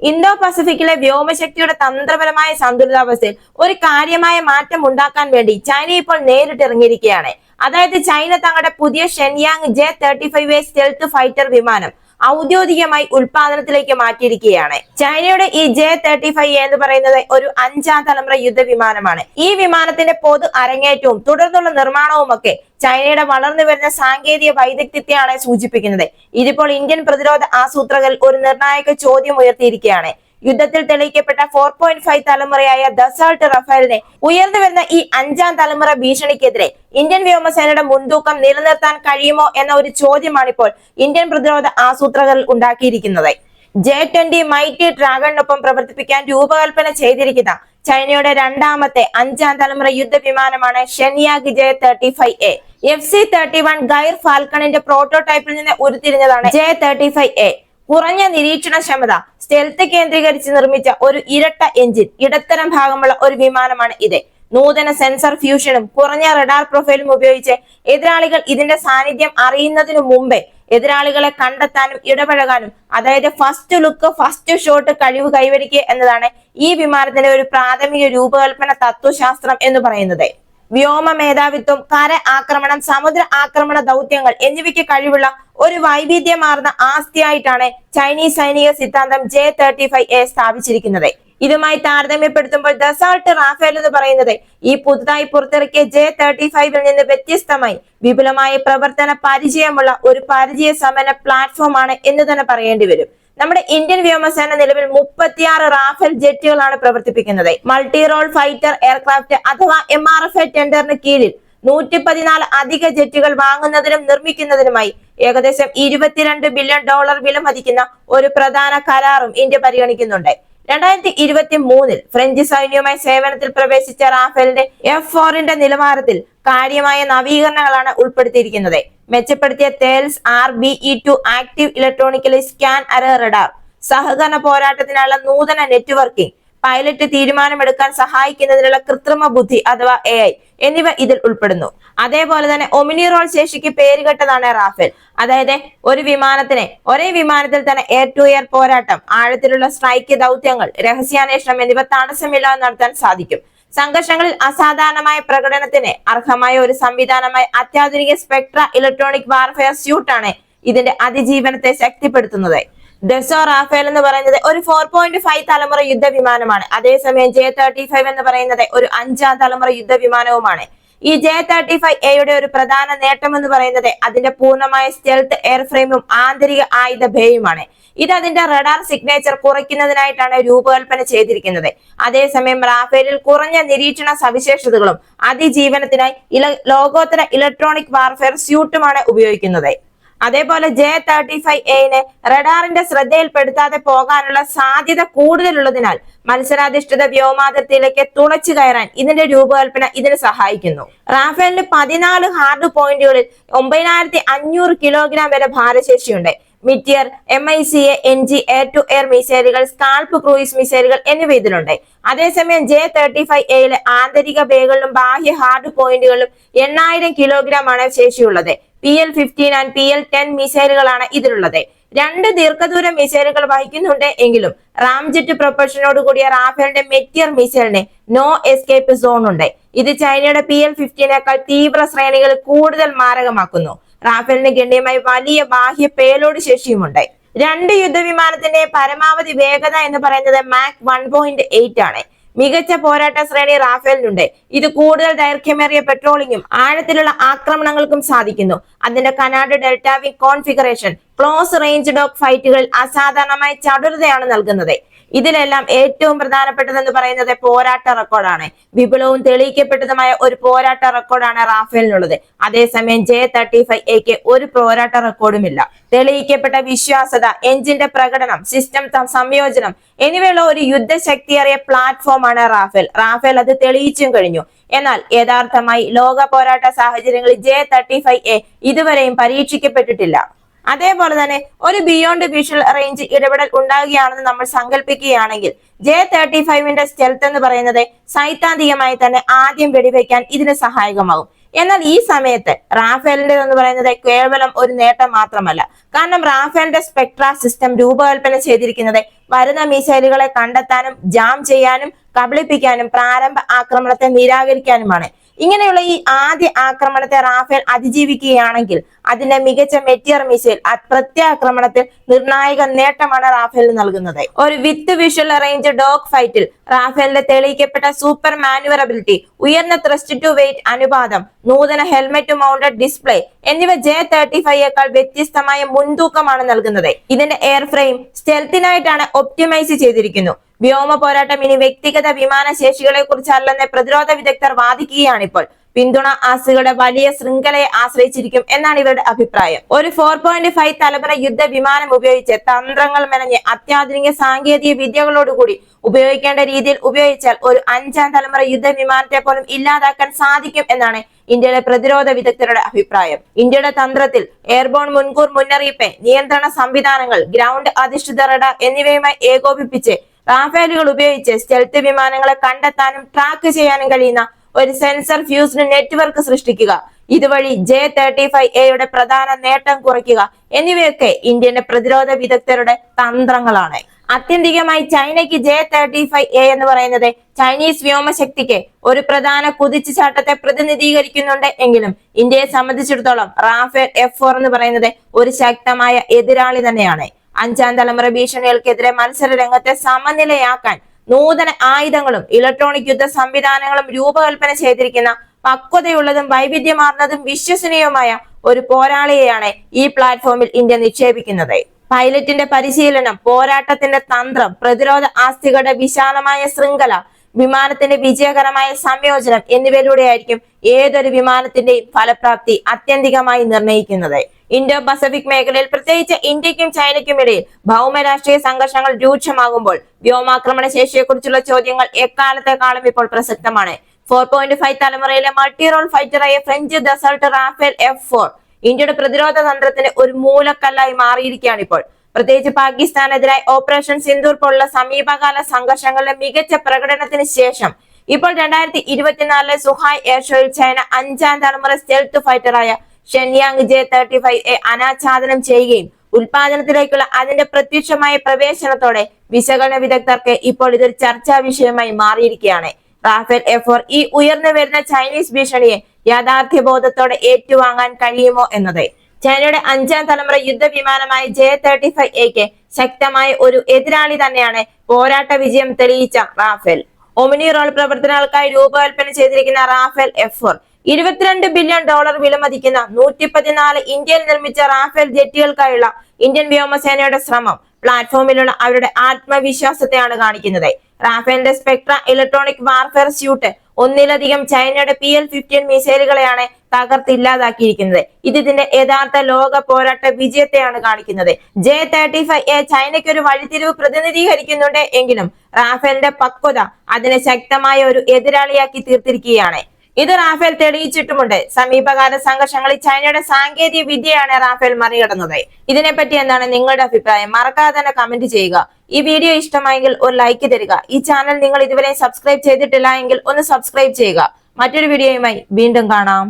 Indo പസഫിക്കിലെ വ്യോമശക്തിയുടെ തന്ത്രപരമായ സന്തുലിതാവസ്ഥയിൽ ഒരു കാര്യമായ മാറ്റം ഉണ്ടാക്കാൻ വേണ്ടി ചൈന ഇപ്പോൾ നേരിട്ടിറങ്ങിയിരിക്കുകയാണ്. അതായത് ചൈന തങ്ങളുടെ പുതിയ Shenyang J thirty five A stealth fighter വിമാനം ഔദ്യോഗികമായി ഉൽപാദനത്തിലേക്ക് മാറ്റിയിരിക്കുകയാണ്. ചൈനയുടെ ഈ ജെ തേർട്ടി ഫൈവ് എന്ന് പറയുന്നത് ഒരു അഞ്ചാം തലമുറ യുദ്ധ വിമാനമാണ് ഈ വിമാനത്തിന്റെ പൊതു അരങ്ങേറ്റവും തുടർന്നുള്ള നിർമ്മാണവും ഒക്കെ ചൈനയുടെ വളർന്നു വരുന്ന സാങ്കേതിക വൈദഗ്ധ്യത്തെയാണ് സൂചിപ്പിക്കുന്നത്. ഇതിപ്പോൾ ഇന്ത്യൻ പ്രതിരോധ ആസൂത്രകൾ ഒരു നിർണായക ചോദ്യം ഉയർത്തിയിരിക്കുകയാണ്. യുദ്ധത്തിൽ തെളിയിക്കപ്പെട്ട ഫോർ പോയിന്റ് ഫൈവ് തലമുറയായ ദസാൾട്ട് റഫേലിനെ ഉയർന്നു വരുന്ന ഈ അഞ്ചാം തലമുറ ഭീഷണിക്കെതിരെ ഇന്ത്യൻ വ്യോമസേനയുടെ മുൻതൂക്കം നിലനിർത്താൻ കഴിയുമോ എന്ന ഒരു ചോദ്യമാണിപ്പോൾ ഇന്ത്യൻ പ്രതിരോധ ആസൂത്രകർ ഉണ്ടാക്കിയിരിക്കുന്നത്. ജെ ട്വന്റി മൈറ്റി ഡ്രാഗണിനൊപ്പം പ്രവർത്തിപ്പിക്കാൻ രൂപകൽപ്പന ചെയ്തിരിക്കുന്ന ചൈനയുടെ രണ്ടാമത്തെ അഞ്ചാം തലമുറ യുദ്ധ വിമാനമാണ് Shenyang J thirty five A F C thirty one ഗൈർ ഫാൽക്കണിന്റെ പ്രോട്ടോടൈപ്പിൽ നിന്ന് ഉരുത്തിരിഞ്ഞതാണ് ജെ തേർട്ടി ഫൈവ് എ കുറഞ്ഞ നിരീക്ഷണക്ഷമത സ്റ്റെൽത്ത് കേന്ദ്രീകരിച്ച് നിർമ്മിച്ച ഒരു ഇരട്ട എഞ്ചിൻ ഇടത്തരം ഭാഗമുള്ള ഒരു വിമാനമാണ് ഇത്. നൂതന സെൻസർ ഫ്യൂഷനും കുറഞ്ഞ റഡാർ പ്രൊഫൈലും ഉപയോഗിച്ച് എതിരാളികൾ ഇതിന്റെ സാന്നിധ്യം അറിയുന്നതിനു മുമ്പേ എതിരാളികളെ കണ്ടെത്താനും ഇടപഴകാനും അതായത് ഫസ്റ്റ് ലുക്ക് ഫസ്റ്റ് ഷോട്ട് കഴിവ് കൈവരിക്കുക എന്നതാണ് ഈ വിമാനത്തിന്റെ ഒരു പ്രാഥമിക രൂപകൽപ്പന തത്വശാസ്ത്രം എന്ന് പറയുന്നത്. വ്യോമ മേധാവിത്വം കര ആക്രമണം സമുദ്ര ആക്രമണ ദൗത്യങ്ങൾ എന്നിവയ്ക്ക് കഴിവുള്ള ഒരു വൈവിധ്യമാർന്ന ആസ്തിയായിട്ടാണ് ചൈനീസ് സൈനിക സിദ്ധാന്തം ജെ തേർട്ടി ഫൈവ് എ സ്ഥാപിച്ചിരിക്കുന്നത്. ഇതുമായി താരതമ്യപ്പെടുത്തുമ്പോൾ ദസാൾട്ട് റാഫേൽ എന്ന് പറയുന്നത് ഈ പുതുതായി പുറത്തിറക്കിയ ജെ തേർട്ടി ഫൈവിൽ നിന്ന് വ്യത്യസ്തമായി വിപുലമായ പ്രവർത്തന പരിചയമുള്ള ഒരു പരിചയ സമന പ്ലാറ്റ്ഫോം ആണ് എന്ന് തന്നെ പറയേണ്ടി വരും. നമ്മുടെ ഇന്ത്യൻ വ്യോമസേന നിലവിൽ മുപ്പത്തിയാറ് റാഫേൽ ജെറ്റുകളാണ് പ്രവർത്തിപ്പിക്കുന്നത്. മൾട്ടി റോൾ ഫൈറ്റർ എയർക്രാഫ്റ്റ് അഥവാ എം ആർ എഫ് എ ടെൻഡറിന് കീഴിൽ നൂറ്റി പതിനാല് അധിക ജെറ്റുകൾ വാങ്ങുന്നതിനും നിർമ്മിക്കുന്നതിനുമായി ഏകദേശം ഇരുപത്തിരണ്ട് ബില്യൺ ഡോളർ വില മതിക്കുന്ന ഒരു പ്രധാന കരാറും ഇന്ത്യ പരിഗണിക്കുന്നുണ്ട്. രണ്ടായിരത്തി ഇരുപത്തി മൂന്നിൽ ഫ്രഞ്ച് സൈന്യവുമായി സേവനത്തിൽ പ്രവേശിച്ച റാഫേലിന്റെ എഫ് ഫോറിന്റെ നിലവാരത്തിൽ കാര്യമായ നവീകരണങ്ങളാണ് ഉൾപ്പെടുത്തിയിരിക്കുന്നത്. മെച്ചപ്പെടുത്തിയ Thales R B E two active electronically scan array radar സഹകരണ പോരാട്ടത്തിനുള്ള നൂതന നെറ്റ്വർക്കിംഗ് പൈലറ്റ് തീരുമാനമെടുക്കാൻ സഹായിക്കുന്നതിനുള്ള കൃത്രിമ ബുദ്ധി അഥവാ എ ഐ എന്നിവ ഇതിൽ ഉൾപ്പെടുന്നു. അതേപോലെ തന്നെ ഒമിനി റോൾ ശേഷിക്ക് പേരുകെട്ടതാണ് റാഫേൽ. അതായത് ഒരു വിമാനത്തിന് ഒരേ വിമാനത്തിൽ തന്നെ എയർ ടു എയർ പോരാട്ടം ആഴത്തിലുള്ള സ്ട്രൈക്ക് ദൗത്യങ്ങൾ രഹസ്യാന്വേഷണം എന്നിവ തടസ്സമില്ലാതെ നടത്താൻ സാധിക്കും. സംഘർഷങ്ങളിൽ അസാധാരണമായ പ്രകടനത്തിന് അർഹമായ ഒരു സംവിധാനമായ അത്യാധുനിക സ്പെക്ട്ര ഇലക്ട്രോണിക് വാർഫെയർ സ്യൂട്ടാണ് ഇതിന്റെ അതിജീവനത്തെ ശക്തിപ്പെടുത്തുന്നത്. ഡെസോ റാഫേൽ എന്ന് പറയുന്നത് ഒരു ഫോർ പോയിന്റ് ഫൈവ് തലമുറ യുദ്ധ വിമാനമാണ് അതേസമയം ജെ തേർട്ടി ഫൈവ് എന്ന് പറയുന്നത് ഒരു അഞ്ചാം തലമുറ യുദ്ധ വിമാനവുമാണ് ഈ ജെ തേർട്ടി ഫൈവ് എയുടെ ഒരു പ്രധാന നേട്ടം എന്ന് പറയുന്നത് അതിന്റെ പൂർണമായ സ്റ്റെൽത്ത് എയർഫ്രെയിമും ആന്തരിക ആയുധ ബേയുമാണ് ഇത് അതിന്റെ റഡാർ സിഗ്നേച്ചർ കുറയ്ക്കുന്നതിനായിട്ടാണ് രൂപകൽപ്പന ചെയ്തിരിക്കുന്നത്. അതേസമയം റാഫേലിൽ കുറഞ്ഞ നിരീക്ഷണ സവിശേഷതകളും അതിജീവനത്തിനായി ഇല ലോകോത്തര ഇലക്ട്രോണിക് വാർഫെയർ സ്യൂട്ടുമാണ് ഉപയോഗിക്കുന്നത്. അതേപോലെ ജെ തേർട്ടി ഫൈവ് എയിന് റഡാറിന്റെ ശ്രദ്ധയിൽപ്പെടുത്താതെ പോകാനുള്ള സാധ്യത കൂടുതലുള്ളതിനാൽ മത്സരാധിഷ്ഠിത വ്യോമാതിർത്തിയിലേക്ക് തുളച്ചു കയറാൻ ഇതിന്റെ രൂപകൽപ്പന ഇതിന് സഹായിക്കുന്നു. റാഫേലിന് പതിനാല് ഹാർഡ് പോയിന്റുകളിൽ ഒമ്പതിനായിരത്തി അഞ്ഞൂറ് കിലോഗ്രാം വരെ ഭാരശേഷിയുണ്ട്. Meteor M I C A N G air to air മിസൈലുകൾ സ്കാൾപ്പ് ക്രൂയിസ് മിസൈലുകൾ എന്നിവ ഇതിലുണ്ട്. അതേസമയം ജെ തേർട്ടി ഫൈവ് എയിലെ ആന്തരിക ബേകളിലും ബാഹ്യ ഹാർഡ് പോയിന്റുകളിലും എണ്ണായിരം കിലോഗ്രാം ആണ് ശേഷിയുള്ളത്. P L fifteen and P L ten മിസൈലുകളാണ് ഇതിലുള്ളത്. രണ്ട് ദീർഘദൂര മിസൈലുകൾ വഹിക്കുന്നുണ്ട് എങ്കിലും റാംജെറ്റ് പ്രൊപ്പൽഷനോട് കൂടിയ റാഫേലിന്റെ മെറ്റിയർ മിസൈലിന് നോ എസ്കേപ്പ് സോൺ ഉണ്ട്. ഇത് ചൈനയുടെ പി എൽ ഫിഫ്റ്റീനേക്കാൾ തീവ്ര ശ്രേണികൾ കൂടുതൽ മാരകമാക്കുന്നു. റാഫേലിന് ഗണ്യമായി വലിയ ബാഹ്യ പേലോട് ശേഷിയുമുണ്ട്. രണ്ട് യുദ്ധവിമാനത്തിന്റെ പരമാവധി വേഗത എന്ന് പറയുന്നത് മാക് വൺ പോയിന്റ് എയ്റ്റ് ആണ്. മികച്ച പോരാട്ട ശ്രേണി റാഫേലിനുണ്ട്. ഇത് കൂടുതൽ ദൈർഘ്യമേറിയ പെട്രോളിങ്ങും ആഴത്തിലുള്ള ആക്രമണങ്ങൾക്കും സാധിക്കുന്നു. അതിന്റെ canard delta V configuration close range dog ഫൈറ്റുകൾ അസാധാരണമായ ചടുലതയാണ് നൽകുന്നത്. ഇതിലെല്ലാം ഏറ്റവും പ്രധാനപ്പെട്ടതെന്ന് പറയുന്നത് പോരാട്ട റെക്കോർഡാണ്. വിപുലവും തെളിയിക്കപ്പെട്ടതുമായ ഒരു പോരാട്ട റെക്കോർഡാണ് റാഫേലിനുള്ളത്. അതേസമയം ജെ തേർട്ടി ഫൈവ് എക്ക് ഒരു പോരാട്ട റെക്കോർഡുമില്ല തെളിയിക്കപ്പെട്ട വിശ്വാസത എഞ്ചിന്റെ പ്രകടനം സിസ്റ്റം സംയോജനം എന്നിവയുള്ള ഒരു യുദ്ധശക്തിയേറിയ പ്ലാറ്റ്ഫോമാണ് റാഫേൽ. റാഫേൽ അത് തെളിയിച്ചും കഴിഞ്ഞു. എന്നാൽ യഥാർത്ഥമായി ലോക പോരാട്ട സാഹചര്യങ്ങളിൽ ജെ തേർട്ടി ഫൈവ് എ ഇതുവരെയും പരീക്ഷിക്കപ്പെട്ടിട്ടില്ല. അതേപോലെ തന്നെ ഒരു ബിയോണ്ട് വിഷ്വൽ റേഞ്ച് ഇടപെടൽ ഉണ്ടാകുകയാണെന്ന് നമ്മൾ സങ്കല്പിക്കുകയാണെങ്കിൽ ജെ തേർട്ടി ഫൈവിന്റെ സ്റ്റെൽത്ത് എന്ന് പറയുന്നത് സൈദ്ധാന്തികമായി തന്നെ ആദ്യം വെടിവെക്കാൻ ഇതിന് സഹായകമാകും. എന്നാൽ ഈ സമയത്ത് റാഫേലിന്റെ എന്ന് പറയുന്നത് കേവലം ഒരു നേട്ടം മാത്രമല്ല. കാരണം റാഫേലിന്റെ സ്പെക്ട്ര സിസ്റ്റം രൂപകൽപ്പന ചെയ്തിരിക്കുന്നത് വരുന്ന മിസൈലുകളെ കണ്ടെത്താനും ജാം ചെയ്യാനും കബളിപ്പിക്കാനും പ്രാരംഭ ആക്രമണത്തെ നിരാകരിക്കാനുമാണ്. ഇങ്ങനെയുള്ള ഈ ആദ്യ ആക്രമണത്തെ റാഫേൽ അതിജീവിക്കുകയാണെങ്കിൽ അതിന്റെ മികച്ച മെറ്റിയർ മിസൈൽ പ്രത്യാക്രമണത്തിൽ നിർണായക നേട്ടമാണ് റാഫേലിന് നൽകുന്നത്. ഒരു വിത്ത് വിഷ്വൽ റേഞ്ച് ഡോഗ് ഫൈറ്റിൽ റാഫേലിന്റെ തെളിയിക്കപ്പെട്ട സൂപ്പർ മാനുവറബിലിറ്റി ഉയർന്ന ത്രസ്റ്റ് ടു വെയിറ്റ് അനുപാതം നൂതന ഹെൽമെറ്റ് മൗണ്ടഡ് ഡിസ്പ്ലേ എന്നിവ ജെ തേർട്ടി ഫൈവേക്കാൾ വ്യത്യസ്തമായ മുൻതൂക്കമാണ് നൽകുന്നത്. ഇതിന്റെ എയർ ഫ്രെയിം സ്റ്റെൽത്തിനായിട്ടാണ് ഒപ്റ്റിമൈസ് ചെയ്തിരിക്കുന്നു. വ്യോമ പോരാട്ടം ഇനി വ്യക്തിഗത വിമാന ശേഷികളെ കുറിച്ചല്ലെന്ന് പ്രതിരോധ വിദഗ്ധർ വാദിക്കുകയാണിപ്പോൾ. പിന്തുണ ആസുകളുടെ വലിയ ശൃംഖലയെ ആശ്രയിച്ചിരിക്കും എന്നാണ് ഇവരുടെ അഭിപ്രായം. ഒരു ഫോർ പോയിന്റ് ഫൈവ് തലമുറ യുദ്ധ വിമാനം ഉപയോഗിച്ച് തന്ത്രങ്ങൾ മെനഞ്ഞ് അത്യാധുനിക സാങ്കേതിക വിദ്യകളോടുകൂടി ഉപയോഗിക്കേണ്ട രീതിയിൽ ഉപയോഗിച്ചാൽ ഒരു അഞ്ചാം തലമുറ യുദ്ധ വിമാനത്തെ പോലും ഇല്ലാതാക്കാൻ സാധിക്കും എന്നാണ് ഇന്ത്യയിലെ പ്രതിരോധ വിദഗ്ധരുടെ അഭിപ്രായം. ഇന്ത്യയുടെ തന്ത്രത്തിൽ എയർബോൺ മുൻകൂർ മുന്നറിയിപ്പ് നിയന്ത്രണ സംവിധാനങ്ങൾ ഗ്രൗണ്ട് അധിഷ്ഠിത റഡാർ എന്നിവയുമായി ഏകോപിപ്പിച്ച് റാഫേലുകൾ ഉപയോഗിച്ച് സ്റ്റെൽത്ത് വിമാനങ്ങളെ കണ്ടെത്താനും ട്രാക്ക് ചെയ്യാനും കഴിയുന്ന ഒരു സെൻസർ ഫ്യൂസ്ഡ് നെറ്റ്വർക്ക് സൃഷ്ടിക്കുക. ഇതുവഴി ജെ തേർട്ടി ഫൈവ് എയുടെ പ്രധാന നേട്ടം കുറയ്ക്കുക എന്നിവയൊക്കെ ഇന്ത്യന്റെ പ്രതിരോധ വിദഗ്ധരുടെ തന്ത്രങ്ങളാണ്. ആത്യന്തികമായി ചൈനയ്ക്ക് ജെ തേർട്ടി ഫൈവ് എ എന്ന് പറയുന്നത് ചൈനീസ് വ്യോമശക്തിക്ക് ഒരു പ്രധാന കുതിച്ചുചാട്ടത്തെ പ്രതിനിധീകരിക്കുന്നുണ്ട് എങ്കിലും ഇന്ത്യയെ സംബന്ധിച്ചിടത്തോളം റാഫേൽ എഫ് ഫോർ എന്ന് പറയുന്നത് ഒരു ശക്തമായ എതിരാളി തന്നെയാണ്. അഞ്ചാം തലമുറ ഭീഷണികൾക്കെതിരെ മത്സര രംഗത്തെ സമനിലയാക്കാൻ നൂതന ആയുധങ്ങളും ഇലക്ട്രോണിക് യുദ്ധ സംവിധാനങ്ങളും രൂപകൽപ്പന ചെയ്തിരിക്കുന്ന പക്വതയുള്ളതും വൈവിധ്യമാർന്നതും വിശ്വസനീയവുമായ ഒരു പോരാളിയെയാണ് ഈ പ്ലാറ്റ്ഫോമിൽ ഇന്ത്യ നിക്ഷേപിക്കുന്നത്. പൈലറ്റിന്റെ പരിശീലനം പോരാട്ടത്തിന്റെ തന്ത്രം പ്രതിരോധ ആസ്തികളുടെ വിശാലമായ ശൃംഖല വിമാനത്തിന്റെ വിജയകരമായ സംയോജനം എന്നിവയിലൂടെയായിരിക്കും ഏതൊരു വിമാനത്തിന്റെയും ഫലപ്രാപ്തി അത്യന്തികമായി നിർണയിക്കുന്നത്. ഇന്തോ പസഫിക് മേഖലയിൽ പ്രത്യേകിച്ച് ഇന്ത്യക്കും ചൈനയ്ക്കും ഇടയിൽ ഭൗമരാഷ്ട്രീയ സംഘർഷങ്ങൾ രൂക്ഷമാകുമ്പോൾ വ്യോമാക്രമണ ശേഷിയെക്കുറിച്ചുള്ള ചോദ്യങ്ങൾ എക്കാലത്തെക്കാളും ഇപ്പോൾ പ്രസക്തമാണ്. ഫോർ പോയിന്റ് ഫൈവ് തലമുറയിലെ multi role ഫൈറ്ററായ French Dassault Rafale F four ഇന്ത്യയുടെ പ്രതിരോധ തന്ത്രത്തിന് ഒരു മൂലക്കല്ലായി മാറിയിരിക്കുകയാണ് ഇപ്പോൾ പ്രത്യേകിച്ച് പാകിസ്ഥാനെതിരായി ഓപ്പറേഷൻ സിന്ദൂർ പോലുള്ള സമീപകാല സംഘർഷങ്ങളുടെ മികച്ച പ്രകടനത്തിന് ശേഷം ഇപ്പോൾ രണ്ടായിരത്തി ഇരുപത്തിനാലിലെ സുഹായ് എയർ ഷോയിൽ ചൈന അഞ്ചാം തലമുറ stealth ഫൈറ്ററായ Shenyang J thirty five A അനാച്ഛാദനം ചെയ്യുകയും ഉൽപാദനത്തിലേക്കുള്ള അതിന്റെ പ്രത്യക്ഷമായ പ്രവേശനത്തോടെ വിശകലന വിദഗ്ധർക്ക് ഇപ്പോൾ ഇതൊരു ചർച്ചാ വിഷയമായി മാറിയിരിക്കുകയാണ്. റാഫേൽ എഫോർ ഈ ഉയർന്നു വരുന്ന ചൈനീസ് ഭീഷണിയെ യാഥാർത്ഥ്യബോധത്തോടെ ഏറ്റുവാങ്ങാൻ കഴിയുമോ എന്നത്? ചൈനയുടെ അഞ്ചാം തലമുറ യുദ്ധവിമാനമായ ജെ തേർട്ടി ഫൈവ് എക്ക് ശക്തമായ ഒരു എതിരാളി തന്നെയാണ് പോരാട്ട വിജയം തെളിയിച്ച റാഫേൽ. ഒമിനി റോൾ പ്രവർത്തനങ്ങൾക്കായി രൂപകൽപ്പന ചെയ്തിരിക്കുന്ന റാഫേൽ എഫ് ഫോർ ഇരുപത്തിരണ്ട് ബില്യൺ ഡോളർ വിലമതിക്കുന്ന നൂറ്റി പതിനാല് ഇന്ത്യയിൽ നിർമ്മിച്ച റാഫേൽ ജെറ്റുകൾക്കായുള്ള ഇന്ത്യൻ വ്യോമസേനയുടെ ശ്രമം പ്ലാറ്റ്ഫോമിലുള്ള അവരുടെ ആത്മവിശ്വാസത്തെയാണ് കാണിക്കുന്നത്. റാഫേലിന്റെ സ്പെക്ട്ര ഇലക്ട്രോണിക് വാർഫെയർ സ്യൂട്ട് ഒന്നിലധികം ചൈനയുടെ പി എൽ ഫിഫ്റ്റീൻ മിസൈലുകളെയാണ് തകർത്തില്ലാതാക്കിയിരിക്കുന്നത്. ഇത് ഇതിന്റെ യഥാർത്ഥ ലോക പോരാട്ട വിജയത്തെയാണ് കാണിക്കുന്നത്. ജെ തേർട്ടി ഫൈവ് എ ചൈനയ്ക്ക് ഒരു വഴിത്തിരിവ് പ്രതിനിധീകരിക്കുന്നുണ്ട് എങ്കിലും റാഫേലിന്റെ പക്വത അതിനെ ശക്തമായ ഒരു എതിരാളിയാക്കി തീർത്തിരിക്കുകയാണ്. ഇത് റാഫേൽ തെളിയിച്ചിട്ടുമുണ്ട്. സമീപകാല സംഘർഷങ്ങളിൽ ചൈനയുടെ സാങ്കേതിക വിദ്യയാണ് റാഫേൽ മറികടന്നത്. ഇതിനെപ്പറ്റി എന്താണ് നിങ്ങളുടെ അഭിപ്രായം? മറക്കാതെ തന്നെ കമന്റ് ചെയ്യുക. ഈ വീഡിയോ ഇഷ്ടമായെങ്കിൽ ഒരു ലൈക്ക് തരിക. ഈ ചാനൽ നിങ്ങൾ ഇതുവരെ സബ്സ്ക്രൈബ് ചെയ്തിട്ടില്ല ഒന്ന് സബ്സ്ക്രൈബ് ചെയ്യുക. മറ്റൊരു വീഡിയോയുമായി വീണ്ടും കാണാം.